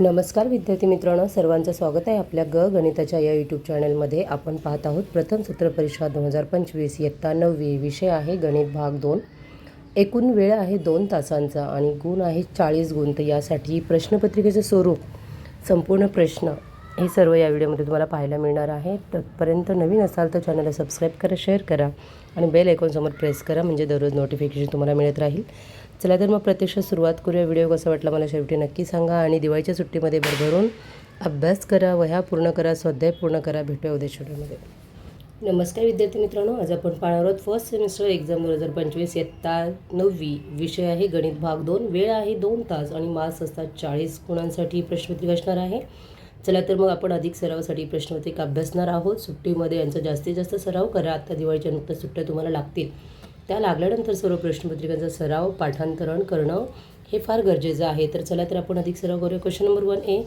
नमस्कार विद्यार्थी मित्रांनो सर्वांचं स्वागत आहे आपल्या ग गणिताच्या या यूट्यूब चॅनलमध्ये आपण पाहत आहोत प्रथम सत्र परीक्षा दोन हजार पंचवीस इयत्ता नववी. विषय आहे गणित भाग दोन. एकूण वेळ आहे दोन तासांचा आणि गुण आहे चाळीस गुण. तर यासाठी प्रश्नपत्रिकेचं स्वरूप संपूर्ण प्रश्न हे सर्व या व्हिडिओमध्ये तुम्हाला पाहायला मिळणार आहे. तत्पर्यंत नवीन असाल तर चॅनलला सबस्क्राईब करा शेअर करा आणि बेल आयकॉनसमोर प्रेस करा म्हणजे दररोज नोटिफिकेशन तुम्हाला मिळत राहील. चला तर मग प्रत्यक्ष सुरुवात करूया. व्हिडिओ कसा वाटला मला शेवटी नक्की सांगा. आणि दिवाळीच्या सुट्टीमध्ये भरभरून अभ्यास करा वह्या पूर्ण करा स्वाध्याय पूर्ण करा. भेटूया उद्या व्हिडिओमध्ये नमस्कार विद्यार्थी मित्रांनो. आज आपण पाहणार आहोत फर्स्ट सेमिस्टर एक्झाम दोन हजार पंचवीस इयत्ता नववी विषय आहे गणित भाग दोन. वेळ आहे दोन तास आणि मार्क्स असतात चाळीस गुणांसाठी प्रश्नपत्रिका असणार आहे. चला तर मग आपण अधिक सरावासाठी प्रश्नपत्रिका अभ्यासणार आहोत. सुट्टीमध्ये यांचा जास्तीत जास्त सराव करा. आता दिवाळीच्या नुकत्याच सुट्ट्या तुम्हाला लागतील. त्या लागल्यानंतर सर्व प्रश्नपत्रिकांचा सराव पाठांतरण करणं हे फार गरजेचं आहे. तर चला तर आपण अधिक सराव करूया. Question number one A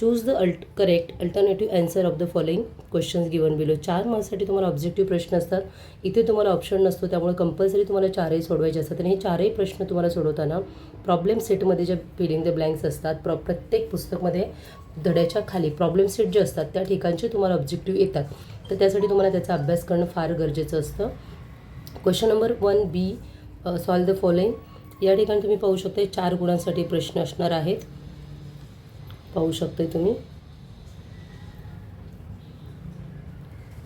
choose the alt correct alternative answer of the following questions given below चार मार्क्ससाठी तुम्हाला ऑब्जेक्टिव्ह प्रश्न असतात. इथे तुम्हाला ऑप्शन नसतो. त्यामुळे कंपल्सरी तुम्हाला चारही सोडवायचे असतात. आणि हे चारही प्रश्न तुम्हाला सोडवताना प्रॉब्लेम सेटमध्ये जे फिलिंग द ब्लँक्स असतात प्रॉ प्रत्येक पुस्तकमध्ये धड्याच्या खाली प्रॉब्लेम सेट जे असतात त्या ठिकाणचे तुम्हाला ऑब्जेक्टिव्ह येतात. तर त्यासाठी तुम्हाला त्याचा अभ्यास करणं फार गरजेचं असतं. Question number one B solve the following या ठिकाणी तुम्ही पाहू शकता चार गुणांसाठी प्रश्न असणार आहेत. पाहू शकते तुम्ही.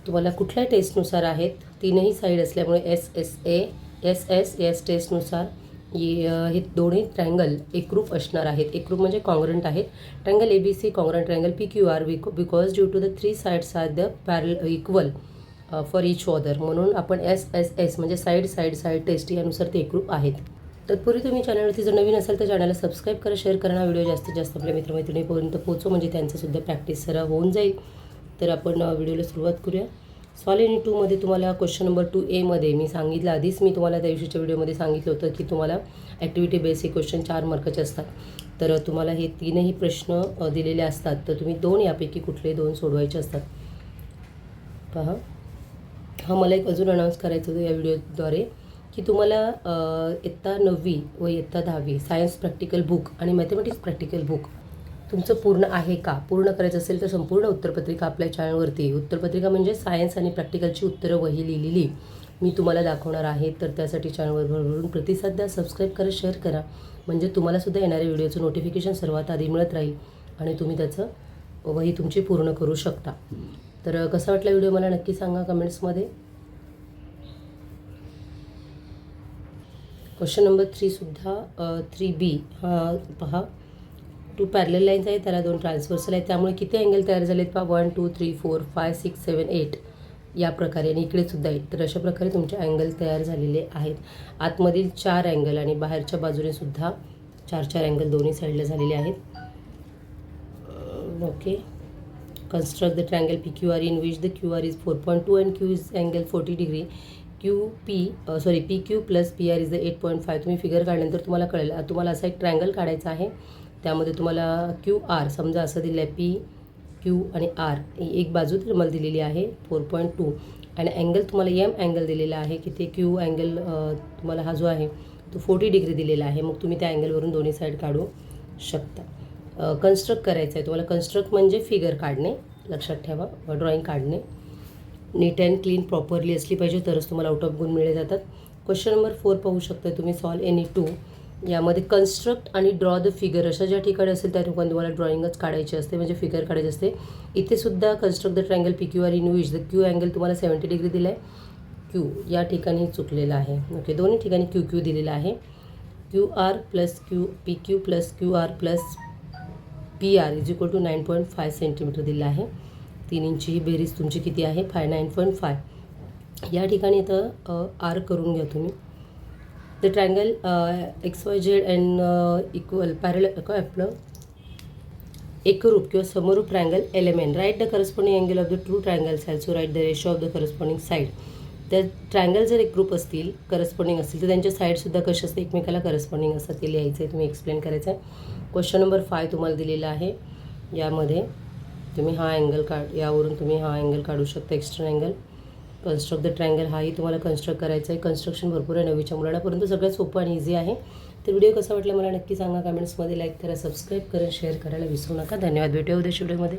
तुम्हाला कुठल्या टेस्टनुसार आहेत? तीनही साईड असल्यामुळे S S A S S S टेस्टनुसार हे दोन्ही ट्रँगल एकरूप असणार आहेत. एकरूप म्हणजे कॉंग्रंट आहेत. Triangle A B C congruent triangle P Q R because due to the three sides are the parallel equal for each other म्हणून आपण एस एस एस म्हणजे साईड साईड साईड टेस्ट यानुसार ते एकरूप आहेत. तत्पूर्वी तुम्ही चॅनलवरती जर नवीन असाल तर चॅनलला सबस्क्राईब करा शेअर करा हा व्हिडिओ जास्तीत जास्त आपल्या मित्रमैत्रिणीपर्यंत पोहोचो म्हणजे त्यांचंसुद्धा प्रॅक्टिस सराव होऊन जाईल. तर आपण व्हिडिओला सुरुवात करूया. सॉल टूमध्ये तुम्हाला क्वेश्चन नंबर टू एमध्ये मी सांगितलं. आधीच मी तुम्हाला त्या दिवशीच्या व्हिडिओमध्ये सांगितलं होतं की तुम्हाला ॲक्टिव्हिटी बेसिक क्वेश्चन चार मार्काचे असतात. तर तुम्हाला हे तीनही प्रश्न दिलेले असतात. तर तुम्ही दोन यापैकी कुठले दोन सोडवायचे असतात. पहा. हा मला एक अजून अनाऊन्स करायचं होतं या व्हिडिओद्वारे की तुम्हाला इयत्ता नववी व इयत्ता दहावी सायन्स प्रॅक्टिकल बुक आणि मॅथमॅटिक्स प्रॅक्टिकल बुक तुमचं पूर्ण आहे का? पूर्ण करायचं असेल तर संपूर्ण उत्तरपत्रिका आपल्या चॅनलवरती उत्तरपत्रिका म्हणजे सायन्स आणि प्रॅक्टिकलची उत्तरं वही लिहिलेली मी तुम्हाला दाखवणार आहे. तर त्यासाठी चॅनलवरून प्रतिसाद द्या सबस्क्राईब करा शेअर करा. म्हणजे तुम्हालासुद्धा येणाऱ्या व्हिडिओचं नोटिफिकेशन सर्वात आधी मिळत राहील आणि तुम्ही त्याचं वही तुमची पूर्ण करू शकता. तर कसा वाटला व्हिडिओ मला नक्की सांगा कमेंट्समध्ये. क्वेश्चन नंबर थ्रीसुद्धा थ्री बी हा पहा. टू पॅरल लाईन्स आहेत त्याला दोन ट्रान्सवर्सल आहेत. त्यामुळे किती अँगल तयार झालेत पहा. One two three four five six seven eight या प्रकारे आणि इकडे सुद्धा आहेत. तर अशा प्रकारे तुमचे अँगल तयार झालेले आहेत. आतमधील चार अँगल आणि बाहेरच्या बाजूने सुद्धा चार चार अँगल दोन्ही साईडला झालेले आहेत. Okay construct the triangle PQR in which the QR is 4.2 and Q is angle 40 degree. QP sorry P Q plus P R is the eight point five तुम्ही फिगर काढल्यानंतर तुम्हाला कळेल. तुम्हाला असा एक ट्रँगल काढायचा आहे. त्यामध्ये तुम्हाला क्यू आर समजा असं दिलं आहे पी क्यू आणि आर एक बाजू तर मला दिलेली आहे फोर पॉईंट टू आणि अँगल तुम्हाला एम अँगल दिलेला आहे की ते क्यू अँगल तुम्हाला हा जो आहे तो फोर्टी डिग्री दिलेला आहे. मग तुम्ही त्या अँगलवरून दोन्ही साईड काढू शकता. कन्स्ट्रक्ट करायचं आहे. तुम्हाला कन्स्ट्रक्ट म्हणजे फिगर काढणे. लक्षात ठेवा. ड्रॉईंग काढणे. नीट अँड क्लीन प्रॉपरली असली पाहिजे तरच तुम्हाला आउट ऑफ गुण मिळले जातात. क्वेश्चन नंबर फोर पाहू शकता तुम्ही सॉल्व एनी टू यामध्ये कन्स्ट्रक्ट आणि ड्रॉ द फिगर अशा ज्या ठिकाणी असेल त्या ठिकाणी तुम्हाला ड्रॉइंगच काढायची असते म्हणजे फिगर काढायची असते. इथे सुद्धा construct the triangle P Q R in which the Q angle तुम्हाला सेवन्टी डिग्री दिला आहे क्यू या ठिकाणी चुकलेला आहे. ओके दोन्ही ठिकाणी क्यू क्यू दिलेला आहे. Q R plus Q P Q plus Q R plus P R is equal to nine point five centimetre दिलं आहे. तीन इंची ही बेरीज तुमची किती आहे? फाय नाईन पॉईंट फाय या ठिकाणी इथं आर करून घ्या तुम्ही. The triangle X Y Z and equal parallel काय आपलं? एकरूप किंवा समरूप triangle element right the corresponding angle of the true side so right the ratio of the corresponding side त्या ट्रँगल जर एक ग्रुप असतील करस्पॉन्डिंग असतील तर त्यांच्या साईडसुद्धा कशी असते एकमेकाला करस्पॉन्डिंग असतात ते लिहायचं आहे तुम्ही एक्सप्लेन करायचं आहे क्वेश्चन नंबर फाय तुम्हाला दिलेला आहे. यामध्ये तुम्ही हा अँगल काढ यावरून तुम्ही हा अँगल काढू शकता extra angle construct the triangle हाही तुम्हाला कन्स्ट्रक्ट करायचं आहे कन्स्ट्रक्शन भरपूर आहे नवीच्या मुलांना परंतु सगळ्यात सोपं आणि इझी आहे. तर व्हिडिओ कसा वाटला मला नक्की सांगा. कमेंट्समध्ये लाईक करा सबस्क्राईब करा शेअर करायला विसरू नका. धन्यवाद. भेटूया उद्या व्हिडिओमध्ये